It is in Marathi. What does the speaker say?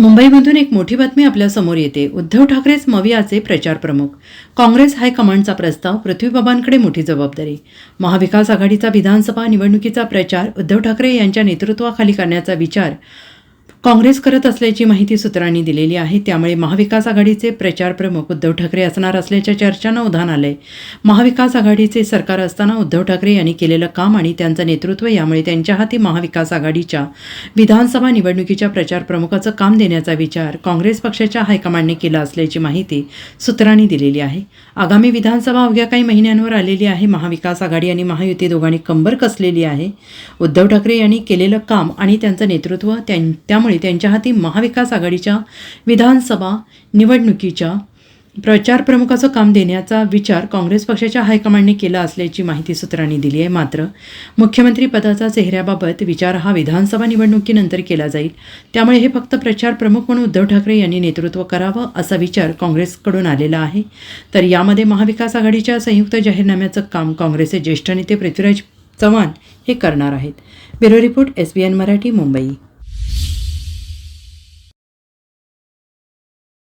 मुंबईमधून एक मोठी बातमी आपल्यासमोर येते. उद्धव ठाकरेच मवियाचे प्रचार प्रमुख. काँग्रेस हायकमांडचा प्रस्ताव पृथ्वीबाबांकडे मोठी जबाबदारी. महाविकास आघाडीचा विधानसभा निवडणुकीचा प्रचार उद्धव ठाकरे यांच्या नेतृत्वाखाली करण्याचा विचार काँग्रेस करत असल्याची माहिती सूत्रांनी दिलेली आहे. त्यामुळे महाविकास आघाडीचे प्रचार प्रमुख उद्धव ठाकरे असणार असल्याच्या चर्चांना उधाण आलंय. महाविकास आघाडीचे सरकार असताना उद्धव ठाकरे यांनी केलेलं काम आणि त्यांचं नेतृत्व यामुळे त्यांच्या हाती महाविकास आघाडीच्या विधानसभा निवडणुकीच्या प्रचार प्रमुखाचं काम देण्याचा विचार काँग्रेस पक्षाच्या हायकमांडने केला असल्याची माहिती सूत्रांनी दिलेली आहे. आगामी विधानसभा अवघ्या काही महिन्यांवर आलेली आहे. महाविकास आघाडी आणि महायुती दोघांनी कंबर कसलेली आहे. उद्धव ठाकरे यांनी केलेलं काम आणि त्यांचं नेतृत्व त्यां असल्यामुळे त्यांच्या हाती महाविकास आघाडीच्या विधानसभा निवडणुकीच्या प्रचार प्रमुखाचं काम देण्याचा विचार काँग्रेस पक्षाच्या हायकमांडने केला असल्याची माहिती सूत्रांनी दिली आहे. मात्र मुख्यमंत्री पदाचा चेहऱ्याबाबत विचार हा विधानसभा निवडणुकीनंतर केला जाईल. त्यामुळे हे फक्त प्रचार प्रमुख म्हणून उद्धव ठाकरे यांनी नेतृत्व करावं असा विचार काँग्रेसकडून आलेला आहे. तर यामध्ये महाविकास आघाडीच्या संयुक्त जाहीरनाम्याचं काम काँग्रेसचे ज्येष्ठ नेते पृथ्वीराज चव्हाण हे करणार आहेत. Bureau report S B N Marathi Mumbai.